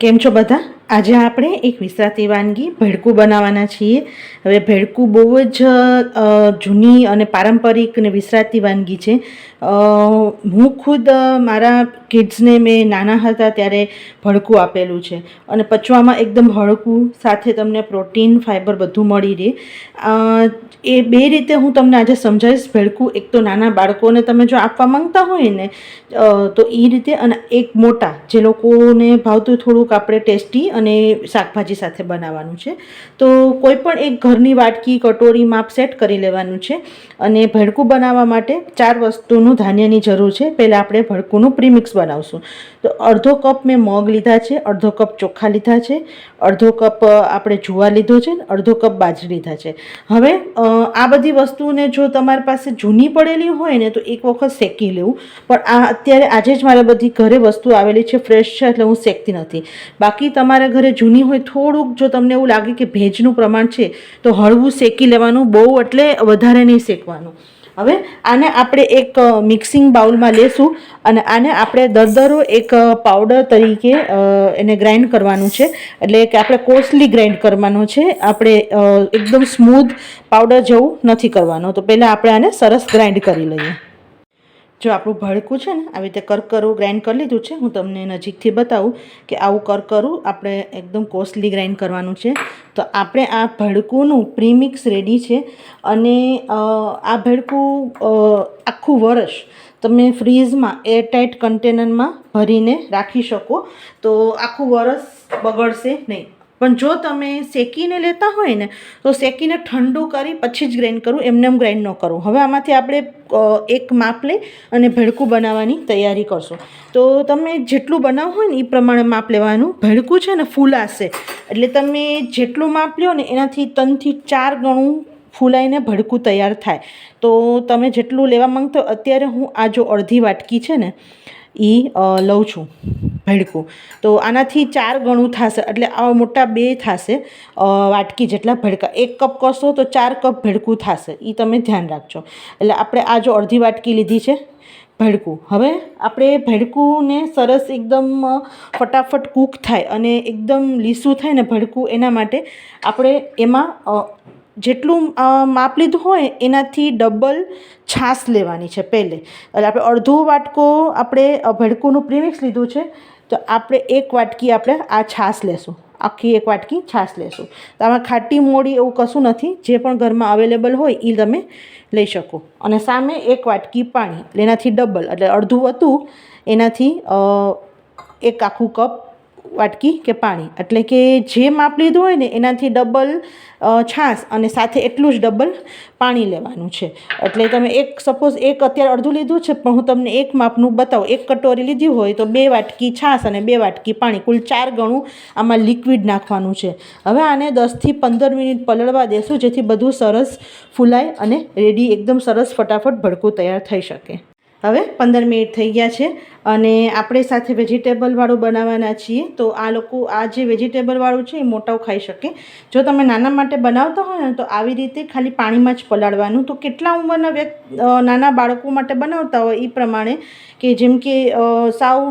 કેમ છો બધા? આજે આપણે એક વિસરાતી વાનગી ભેડકું બનાવવાના છીએ. હવે ભેડકું બહુ જ જૂની અને પારંપરિક અને વિસરાતી વાનગી છે. હું ખુદ મારા કિડ્સને મેં નાના હતા ત્યારે ભડકું આપેલું છે. અને પચવામાં એકદમ હળકું સાથે તમને પ્રોટીન ફાઇબર બધું મળી રહે. એ બે રીતે હું તમને આજે સમજાવીશ. ભેડકું એક તો નાના બાળકોને તમે જો આપવા માંગતા હોય ને તો એ રીતે અને એક મોટા, જે લોકોને ભાવતું થોડુંક આપણે ટેસ્ટી અને શાકભાજી સાથે બનાવવાનું છે. તો કોઈ પણ એક ઘરની વાટકી, કટોરી, માપ સેટ કરી લેવાનું છે અને ભડકું બનાવવા માટે ચાર વસ્તુનું ધાન્યની જરૂર છે. પહેલાં આપણે ભડકુંનું પ્રીમિક્સ બનાવશું. તો અડધો કપ મેં મગ લીધા છે, અડધો કપ ચોખા લીધા છે, અડધો કપ આપણે જુવાર લીધો છે ને અડધો કપ બાજરી લીધા છે. હવે આ બધી વસ્તુને જો તમારી પાસે જૂની પડેલી હોય ને તો એક વખત શેકી લેવું. પણ આ અત્યારે આજે જ મારે બધી ઘરે વસ્તુ આવેલી છે, ફ્રેશ છે એટલે હું શેકતી નથી. બાકી તમારા ઘરે જૂની હોય, થોડુંક જો તમને એવું લાગે કે ભેજનું પ્રમાણ છે, તો હળવું શેકી લેવાનું, બહુ એટલે વધારે નહીં શેકવાનું. હવે આને આપણે એક મિક્સિંગ બાઉલમાં લેશું અને આને આપણે દરદરો એક પાવડર તરીકે એને ગ્રાઇન્ડ કરવાનું છે. એટલે કે આપણે કોસલી ગ્રાઇન્ડ કરવાનો છે. આપણે એકદમ સ્મૂથ પાવડર જેવું નથી કરવાનો. તો પહેલાં આપણે આને સરસ ગ્રાઇન્ડ કરી લઈએ. જો આપણું ભડકું છે ને, આવી રીતે કરકરું ગ્રાઇન્ડ કરી લીધું છે, હું તમને નજીકથી બતાવું કે આવું કરકરું આપણે એકદમ કોસ્ટલી ગ્રાઇન્ડ કરવાનું છે. તો આપણે આ ભડકુંનું પ્રીમિક્સ રેડી છે અને આ ભડકું આખું વર્ષ તમે ફ્રીઝમાં એરટાઇટ કન્ટેનરમાં ભરીને રાખી શકો. તો આખું વરસ બગડશે નહીં. પણ જો તમે શેકીને લેતા હોય ને, તો શેકીને ઠંડુ કરી પછી જ ગ્રાઇન્ડ કરવું એમને એમ ગ્રાઇન્ડ ન કરવું હવે આમાંથી આપણે એક માપ લઈ અને ભેળકું બનાવવાની તૈયારી કરશું. તો તમે જેટલું બનાવવું હોય ને એ પ્રમાણે માપ લેવાનું. ભેળકું છે ને ફૂલાશે એટલે તમે જેટલું માપ લ્યો ને એનાથી ત્રણથી ચાર ગણું ફૂલાઈને ભડકું તૈયાર થાય. તો તમે જેટલું લેવા માંગતો અત્યારે હું આ જો અડધી વાટકી છે ને એ લઉં છું. ભેડકું. તો આનાથી ચાર ગણું થશે, એટલે આવા મોટા બે થશે વાટકી જેટલા ભડકા. એક કપ કરશો તો ચાર કપ ભડકું થશે એ તમે ધ્યાન રાખજો. એટલે આપણે આ જો અડધી વાટકી લીધી છે, ભડકું. હવે આપણે ભડકુંને સરસ એકદમ ફટાફટ કૂક થાય અને એકદમ લીસું થાય ને ભડકું એના માટે આપણે એમાં જેટલું માપ લીધું હોય એનાથી ડબલ છાશ લેવાની છે પહેલે. એટલે આપણે અડધો વાટકો આપણે ભેડકુંનું પ્રીમિક્સ લીધું છે તો આપણે એક વાટકી આપણે આ છાશ લેશું. આખી એક વાટકી છાશ લેશું. તો આમાં ખાટી મોડી એવું કશું નથી. જે પણ ઘરમાં અવેલેબલ હોય એ તમે લઈ શકો. અને સામે એક વાટકી પાણી એટલે એનાથી ડબલ એટલે અડધું હતું, એનાથી એક આખું કપ વાટકી કે પાણી. એટલે કે જે માપ લીધું હોય ને, એનાથી ડબલ છાશ અને સાથે એટલું જ ડબલ પાણી લેવાનું છે. એટલે તમે એક સપોઝ એક અત્યારે અડધું લીધું છે, પણ હું તમને એક માપનું બતાવું. એક કટોરી લીધી હોય તો બે વાટકી છાશ અને બે વાટકી પાણી. કુલ ચાર ગણું આમાં લિક્વિડ નાખવાનું છે. હવે આને દસથી પંદર મિનિટ પલળવા દેશું, જેથી બધું સરસ ફૂલાય અને રેડી એકદમ સરસ ફટાફટ ભડકું તૈયાર થઈ શકે. હવે પંદર મિનિટ થઈ ગયા છે અને આપણે સાથે વેજીટેબલવાળું બનાવવાના છીએ તો આ લોકો આ જે વેજીટેબલવાળું છે એ મોટાઓ ખાઈ શકે. જો તમે નાના માટે બનાવતા હોય ને તો આવી રીતે ખાલી પાણીમાં જ પલાળવાનું. તો કેટલા ઉંમરના વ્યક્તિ નાના બાળકો માટે બનાવતા હોય એ પ્રમાણે કે જેમ કે સાવ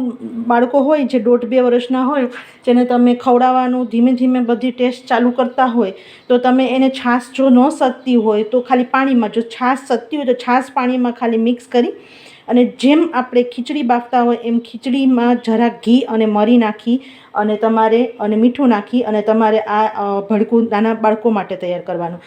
બાળકો હોય જે દોઢ બે વર્ષના હોય જેને તમે ખવડાવવાનું ધીમે ધીમે બધી ટેસ્ટ ચાલુ કરતા હોય તો તમે એને છાશ જો ન સતતી હોય તો ખાલી પાણીમાં જો છાશ સતતી હોય તો છાશ પાણીમાં ખાલી મિક્સ કરી અને જેમ આપણે ખીચડી બાફતા હોય એમ ખીચડીમાં જરા ઘી અને મરી નાખી અને તમારે અને મીઠું નાખી અને તમારે આ ભડકું નાના બાળકો માટે તૈયાર કરવાનું.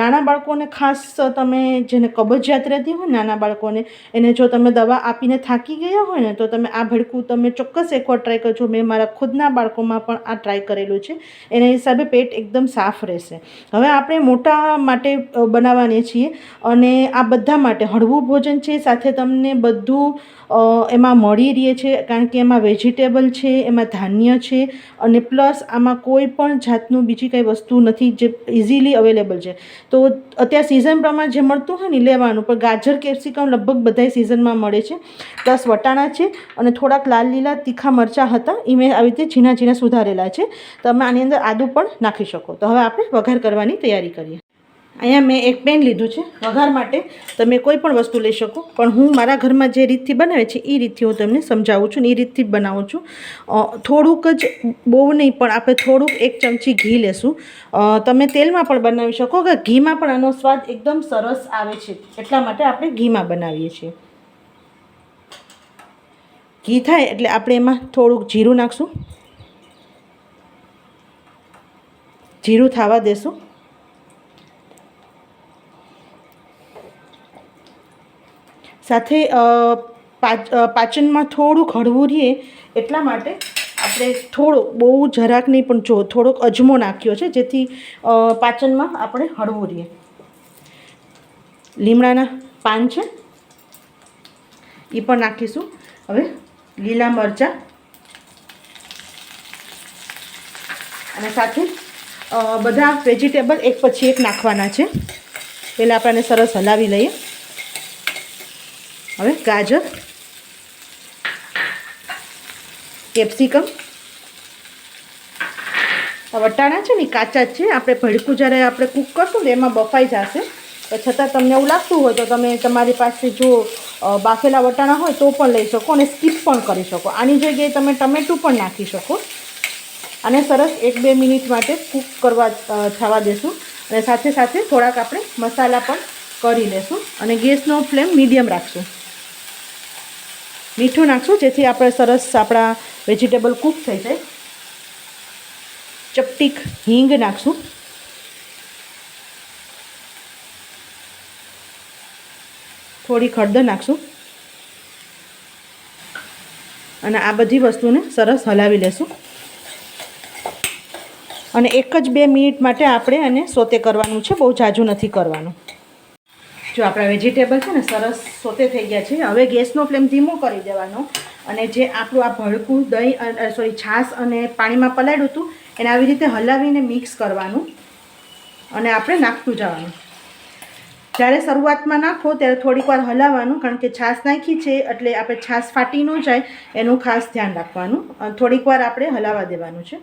નાના બાળકોને ખાસ તમે જેને કબજિયાત રહેતી હોય નાના બાળકોને, એને જો તમે દવા આપીને થાકી ગયા હોય ને, તો તમે આ ભડકું તમે ચોક્કસ એકવાર ટ્રાય કરજો. મેં મારા ખુદના બાળકોમાં પણ આ ટ્રાય કરેલું છે. એના હિસાબે પેટ એકદમ સાફ રહેશે. હવે આપણે મોટા માટે બનાવવાની છીએ અને આ બધા માટે હળવું ભોજન છે. સાથે તમને બધું એમાં મળી રહે છે, કારણ કે એમાં વેજીટેબલ છે, એમાં ધાન્ય છે, અને પ્લસ આમાં કોઈ પણ જાતનું બીજી કંઈ વસ્તુ નથી જે ઇઝીલી અવેલેબલ છે. તો અત્યારે સિઝન પ્રમાણે જે મળતું હોય ને લેવાનું, પણ ગાજર, કેપ્સિકમ લગભગ બધાય સિઝનમાં મળે છે. પ્લસ વટાણા છે, અને થોડાક લાલ લીલા તીખા મરચાં હતા એ મેં આવી રીતે ઝીણા ઝીણા સુધારેલા છે. તમે આની અંદર આદું પણ નાખી શકો. તો હવે આપણે વઘાર કરવાની તૈયારી કરીએ. અહીંયા મેં એક પેન લીધું છે, વઘાર માટે. તમે કોઈ પણ વસ્તુ લઈ શકો. પણ હું મારા ઘરમાં જે રીતથી બનાવે છે એ રીતથી હું તમને સમજાવું છું એ રીતથી બનાવું છું. થોડુંક જ બહુ નહીં, પણ આપણે થોડુંક એક ચમચી ઘી લેશું. તમે તેલમાં પણ બનાવી શકો, કે ઘીમાં પણ આનો સ્વાદ એકદમ સરસ આવે છે. એટલા માટે આપણે ઘીમાં બનાવીએ છીએ. ઘી થાય એટલે આપણે એમાં થોડુંક જીરું નાખશું. જીરું થવા દેશું. સાથે પાચનમાં થોડુંક હળવું રહીએ એટલા માટે આપણે થોડો, બહુ જરાક નહીં, પણ જો થોડોક અજમો નાખ્યો છે, જેથી પાચનમાં આપણે હળવું રહીએ. લીમડાના પાન છે. એ પણ નાખીશું. હવે લીલા મરચાં. અને સાથે બધા વેજીટેબલ એક પછી એક નાખવાના છે. પહેલાં આપણે સરસ હલાવી લઈએ. હવે ગાજર, કેપ્સિકમ વટાણા છે ને કાચા જ છે. આપણે ભડકું જ્યારે આપણે કૂક કરશું ને, એમાં બફાઈ જશે. તો છતાં તમને એવું લાગતું હોય તો તમે તમારી પાસે જો બાફેલા વટાણા હોય તો પણ લઈ શકો અને સ્કીપ પણ કરી શકો. આની જગ્યાએ તમે ટમેટું પણ નાખી શકો. અને સરસ એક બે મિનિટ માટે કૂક કરવા થવા દેશું. અને સાથે સાથે થોડાક આપણે મસાલા પણ કરી લેશું. અને ગેસનો ફ્લેમ મીડિયમ રાખશું. મીઠું નાખશું, જેથી આપણે સરસ આપણા વેજીટેબલ કૂક થઈ જાય. ચપટીક હિંગ નાખશું. થોડી ખડદર નાખશું. અને આ બધી વસ્તુને સરસ હલાવી લેશું. અને એક જ બે મિનિટ માટે આપણે એને સોતે કરવાનું છે, બહુ જાજુ નથી કરવાનું. જો આપણા વેજીટેબલ છે ને, સરસ સોતે થઈ ગયા છે. હવે ગેસનો ફ્લેમ ધીમો કરી દેવાનો અને જે આપણું આ ભડકું દહીં સોરી છાશ અને પાણીમાં પલાળ્યું હતું, એને આવી રીતે હલાવીને મિક્સ કરવાનું અને આપણે નાખતું જવાનું. જ્યારે શરૂઆતમાં નાખો ત્યારે થોડીક વાર હલાવવાનું, કારણ કે છાશ નાખી છે એટલે આપણે છાશ ફાટી ન જાય, એનું ખાસ ધ્યાન રાખવાનું. થોડીક વાર આપણે હલાવવા દેવાનું છે.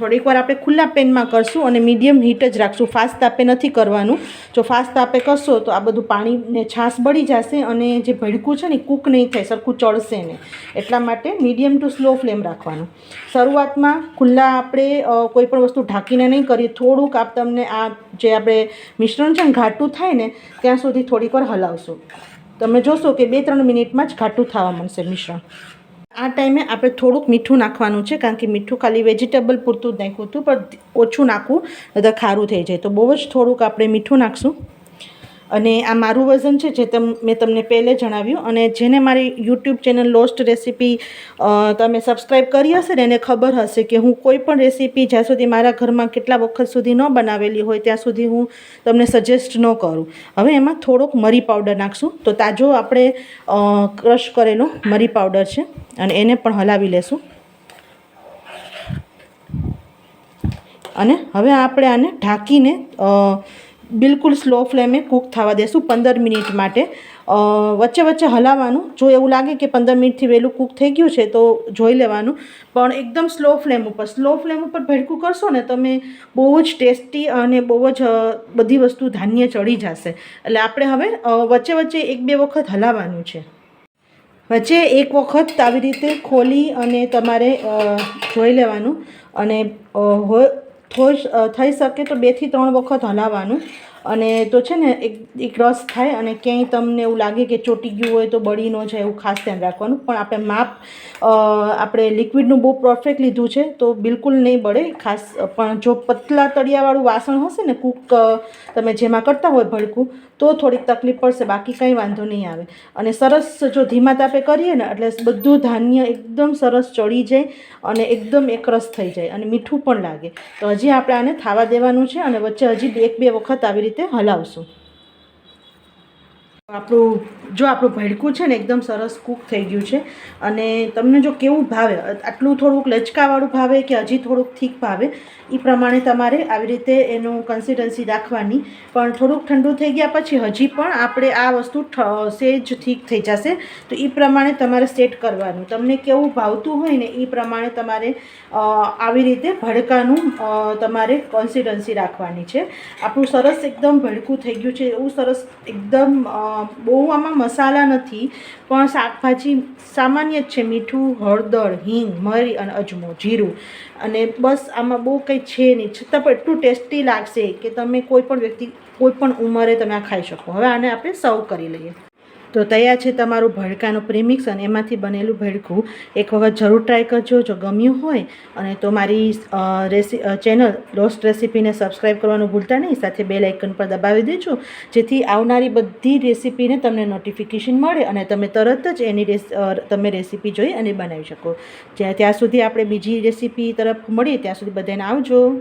થોડીક વાર આપણે ખુલ્લા પેનમાં કરશું અને મીડિયમ હીટ જ રાખશું. ફાસ્ટ તાપે નથી કરવાનું. જો ફાસ્ટ તાપે કરશો તો આ બધું પાણી ને છાશ બળી જશે અને જે ભડકું છે ને કૂક નહીં થાય, સરખું ચડશે ને એટલા માટે મીડિયમ ટુ સ્લો ફ્લેમ રાખવાનું. શરૂઆતમાં ખુલ્લા આપણે કોઈ પણ વસ્તુ ઢાંકીને નહીં કરીએ. થોડુંક આપ તમને આ જે આપણે મિશ્રણ છે ને ઘાટું થાય ને, ત્યાં સુધી થોડીક વાર હલાવશું. તમે જોશો કે બે ત્રણ મિનિટમાં જ ઘાટું થવા મળશે મિશ્રણ. આ ટાઈમે આપણે થોડુંક મીઠું નાખવાનું છે, કારણ કે મીઠું ખાલી વેજીટેબલ પૂરતું જ નાખ્યું હતું, પણ ઓછું નાખવું નહીં ખારું થઈ જાય. તો બહુ જ થોડુંક આપણે મીઠું નાખશું. અને આ મારું વજન છે જે તમ, મેં તમને પહેલે જણાવ્યું અને જેને મારી યુટ્યુબ ચેનલ લોસ્ટ રેસીપી તમે સબસ્ક્રાઈબ કરી હશે ને એને ખબર હશે કે હું કોઈ પણ રેસીપી જ્યાં સુધી મારા ઘરમાં કેટલા વખત સુધી ન બનાવેલી હોય ત્યાં સુધી હું તમને સજેસ્ટ ન કરું. હવે એમાં થોડોક મરી પાવડર નાખશું. તો તાજો આપણે ક્રશ કરેલો મરી પાવડર છે અને એને પણ હલાવી લેશું. અને હવે આપણે આને ઢાંકીને બિલકુલ સ્લો ફ્લેમે કૂક થવા દેશું પંદર મિનિટ માટે. વચ્ચે વચ્ચે હલાવવાનું. જો એવું લાગે કે પંદર મિનિટથી વહેલું કૂક થઈ ગયું છે, તો જોઈ લેવાનું. પણ એકદમ સ્લો ફ્લેમ ઉપર, સ્લો ફ્લેમ ઉપર ભડકું કરશો ને, તમે બહુ જ ટેસ્ટી અને બહુ જ બધી વસ્તુ ધાન્ય ચડી જશે. એટલે આપણે હવે વચ્ચે વચ્ચે એક બે વખત હલાવવાનું છે. વચ્ચે એક વખત આવી રીતે ખોલી અને તમારે જોઈ લેવાનું. અને હોય થોઈ શકે તો બેથી ત્રણ વખત હલાવવાનું. અને તો છે ને એક એક રસ થાય અને ક્યાંય તમને એવું લાગે કે ચોટી ગયું હોય તો બળી ન જાય એવું ખાસ ધ્યાન રાખવાનું. પણ આપણે માપ આપણે લિક્વિડનું બહુ પરફેક્ટ લીધું છે તો બિલકુલ નહીં બળે. ખાસ પણ જો પતલા તળિયાવાળું વાસણ હશે ને કૂક તમે જેમાં કરતા હોય ભડકું, તો થોડીક તકલીફ પડશે, બાકી કંઈ વાંધો નહીં આવે. અને સરસ જો ધીમા તાપે કરીએ ને એટલે બધું ધાન્ય એકદમ સરસ ચડી જાય અને એકદમ એકરસ થઈ જાય અને મીઠું પણ લાગે. તો હજી આપણે આને થાવા દેવાનું છે અને વચ્ચે હજી એક, બે વખત આવી રીતે હલાવશું. આપણું, જો આપણું ભડકું છે ને એકદમ સરસ કૂક થઈ ગયું છે અને તમને જો કેવું ભાવે, આટલું થોડુંક લચકાવાળું ભાવે કે હજી થોડુંક થીક ભાવે એ પ્રમાણે તમારે આવી રીતે એનું કન્સિસ્ટન્સી રાખવાની. પણ થોડુંક ઠંડુ થઈ ગયા પછી હજી પણ આપણે આ વસ્તુ સેજ થીક થઈ જશે, તો એ પ્રમાણે તમારે સેટ કરવાનું. તમને કેવું ભાવતું હોય ને એ પ્રમાણે તમારે આવી રીતે ભડકાનું તમારે કન્સિસ્ટન્સી રાખવાની છે. આપણું સરસ એકદમ ભડકું થઈ ગયું છે, એવું સરસ એકદમ બહુ આમાં મસાલા નથી, પણ શાકભાજી સામાન્ય જ છે, મીઠું, હળદર, હિંગ, મરી અને અજમો, જીરું. અને બસ આમાં બહુ કંઈ છે નહીં. છતાં પણ એટલું ટેસ્ટી લાગશે કે તમે કોઈ પણ વ્યક્તિ કોઈ પણ ઉંમરે તમે આ ખાઈ શકો. હવે આને આપણે સર્વ કરી લઈએ. તો તૈયાર છે તમારું ભડકાનું પ્રીમિક્સ અને એમાંથી બનેલું ભડકું. એક વખત જરૂર ટ્રાય કરજો, જો ગમ્યું હોય. અને તો મારી રેસી ચેનલ લોસ્ટ રેસીપીને સબસ્ક્રાઈબ કરવાનું ભૂલતા નહીં. સાથે બેલ આઇકન પર દબાવી દેજો. જેથી આવનારી બધી રેસીપીને તમને નોટિફિકેશન મળે અને તમે તરત જ એની રેસ તમે રેસીપી જોઈ અને બનાવી શકો. જ્યાં, ત્યાં સુધી આપણે બીજી રેસીપી તરફ મળીએ, ત્યાં સુધી બધાને આવજો.